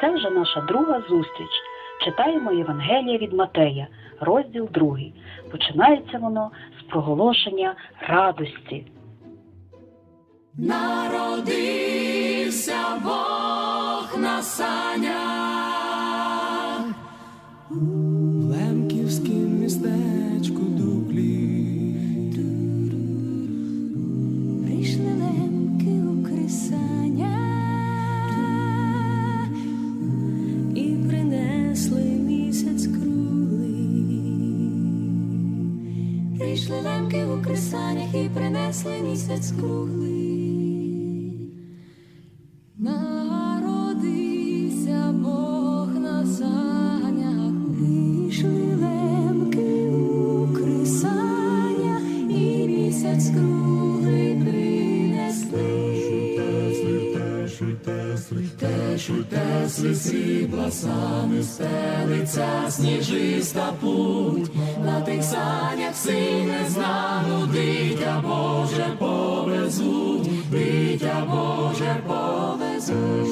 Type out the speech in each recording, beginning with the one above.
Це вже наша друга зустріч. Читаємо Євангелія від Матея, розділ 2. Починається воно з проголошення радості. Народився Бог на санях. В Лемківськім Лемки у кресанях і принесли місяць круглий. Народився Бог на санях, прийшли лемки у кресанях і місяць круглий принесли. Тесли срібла сани стелиця, сніжиста путь, на тих санях сине знану, дитя Боже повезуть, дитя Боже повезуть.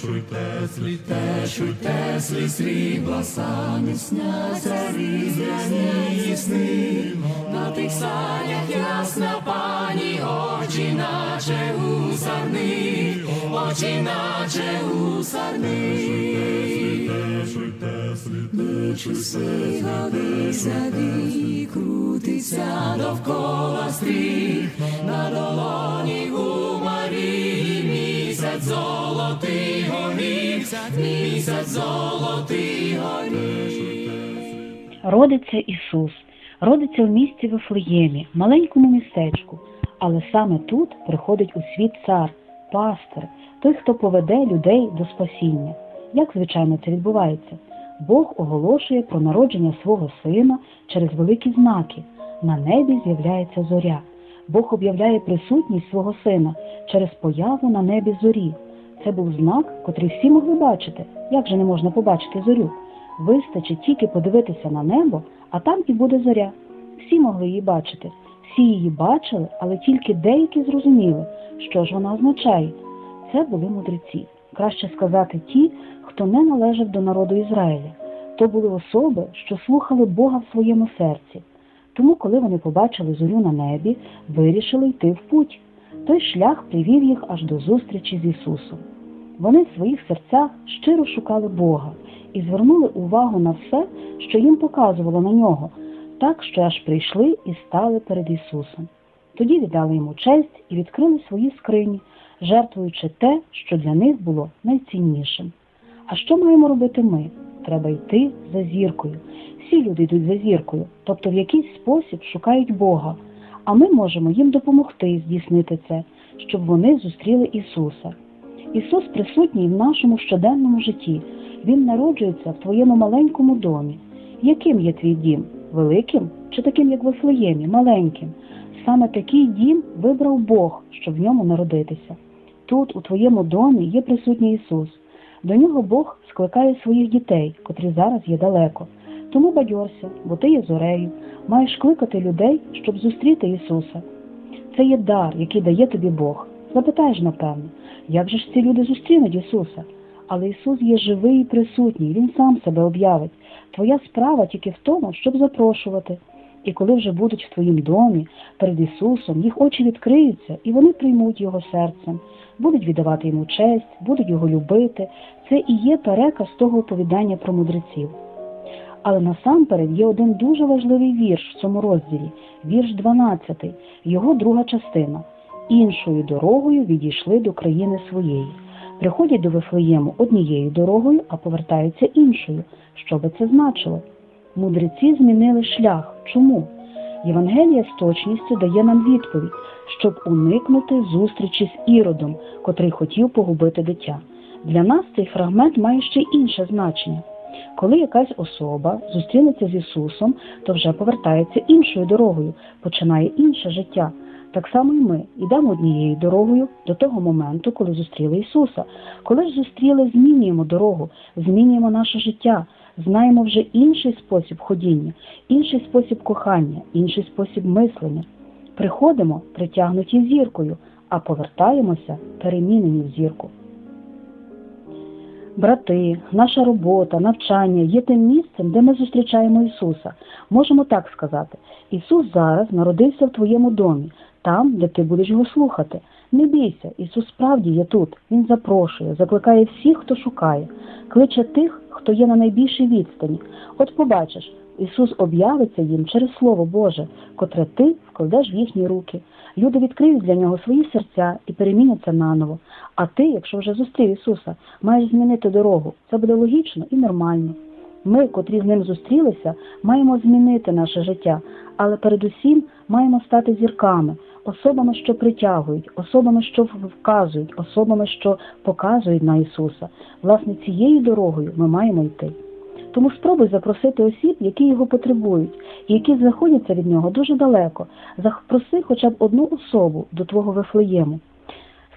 Теслі, теслі, теслі, теслі, срібла сани сняться різдвяні сни, на тих санях ясна пані, очі наче у сарни, очі наче у сарни. Ніч усе годиться і крутиться довкола стріх, на долоні у Марії місяць золотий горіх, місяць золотий горіх. Родиться Ісус, родиться в місті Вифлеємі, маленькому містечку, але саме тут приходить у світ цар, пастир, той, хто поведе людей до спасіння. Як звичайно це відбувається? Бог оголошує про народження свого сина через великі знаки. На небі з'являється зоря. Бог об'являє присутність свого сина через появу на небі зорі. Це був знак, котрий всі могли бачити. Як же не можна побачити зорю? Вистачить тільки подивитися на небо, а там і буде зоря. Всі могли її бачити. Всі її бачили, але тільки деякі зрозуміли, що ж вона означає. Це були мудреці. Краще сказати ті, хто не належав до народу Ізраїля. То були особи, що слухали Бога в своєму серці. Тому, коли вони побачили зорю на небі, вирішили йти в путь. Той шлях привів їх аж до зустрічі з Ісусом. Вони в своїх серцях щиро шукали Бога і звернули увагу на все, що їм показувало на нього, так що аж прийшли і стали перед Ісусом. Тоді віддали йому честь і відкрили свої скрині, жертвуючи те, що для них було найціннішим. А що маємо робити ми? Треба йти за зіркою. Всі люди йдуть за зіркою, тобто в якийсь спосіб шукають Бога, а ми можемо їм допомогти здійснити це, щоб вони зустріли Ісуса. Ісус присутній в нашому щоденному житті. Він народжується в твоєму маленькому домі. Яким є твій дім? Великим чи таким, як в Вифлеємі, маленьким? Саме такий дім вибрав Бог, щоб в ньому народитися. Тут, у твоєму домі, є присутній Ісус. До нього Бог скликає своїх дітей, котрі зараз є далеко. Тому бадьорся, бо ти є зорею, маєш кликати людей, щоб зустріти Ісуса. Це є дар, який дає тобі Бог. Запитаєш, напевно, як же ж ці люди зустрінуть Ісуса? Але Ісус є живий і присутній, Він сам себе об'явить. Твоя справа тільки в тому, щоб запрошувати. І коли вже будуть в твоїм домі перед Ісусом, їх очі відкриються, і вони приймуть Його серцем, будуть віддавати йому честь, будуть його любити. Це і є переказ того оповідання про мудреців. Але насамперед є один дуже важливий вірш в цьому розділі, вірш 12, його друга частина. Іншою дорогою відійшли до країни своєї. Приходять до Вифлеєму однією дорогою, а повертаються іншою. Що би це значило? Мудреці змінили шлях. Чому? Євангелія з точністю дає нам відповідь, щоб уникнути зустрічі з Іродом, котрий хотів погубити дитя. Для нас цей фрагмент має ще інше значення. Коли якась особа зустрінеться з Ісусом, то вже повертається іншою дорогою, починає інше життя. Так само і ми йдемо однією дорогою до того моменту, коли зустріли Ісуса. Коли ж зустріли, змінюємо дорогу, змінюємо наше життя, знаємо вже інший спосіб ходіння, інший спосіб кохання, інший спосіб мислення. Приходимо притягнуті зіркою, а повертаємося перемінені в зірку. брати, наша робота, навчання є тим місцем, де ми зустрічаємо Ісуса. Можемо так сказати: Ісус зараз народився в твоєму домі, там, де ти будеш його слухати. Не бійся, Ісус справді є тут. Він запрошує, закликає всіх, хто шукає, кличе тих, хто є на найбільшій відстані. От побачиш, Ісус об'явиться їм через Слово Боже, котре ти вкладеш в їхні руки. Люди відкриють для нього свої серця і переміняться наново. А ти, якщо вже зустрів Ісуса, маєш змінити дорогу. Це буде логічно і нормально. Ми, котрі з ним зустрілися, маємо змінити наше життя, але передусім маємо стати зірками, особами, що притягують, особами, що вказують, особами, що показують на Ісуса. Власне, цією дорогою ми маємо йти. Тому спробуй запросити осіб, які його потребують, і які знаходяться від нього дуже далеко. Запроси хоча б одну особу до твого Вифлеєму.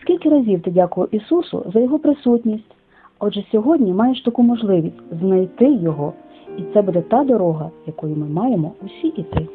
Скільки разів ти дякував Ісусу за його присутність? Отже, сьогодні маєш таку можливість знайти його, і це буде та дорога, якою ми маємо усі іти.